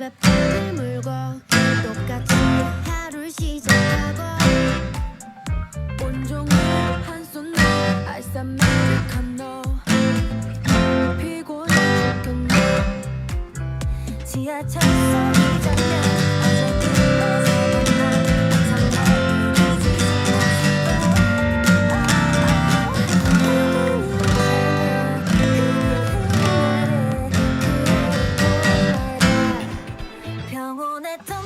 입에 펜을 물고 똑같이 하루를 시작하고 온종일 한손 아이스 아메리카노 피곤해 죽겠네. 지하철 소리 평온했던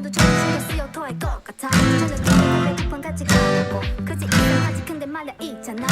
빠지고 하도 정신을 쓰여 토할 것 같아. 저녁에 배고픈 같이 가고. 그지? 이상하지. 근데 말야 있잖아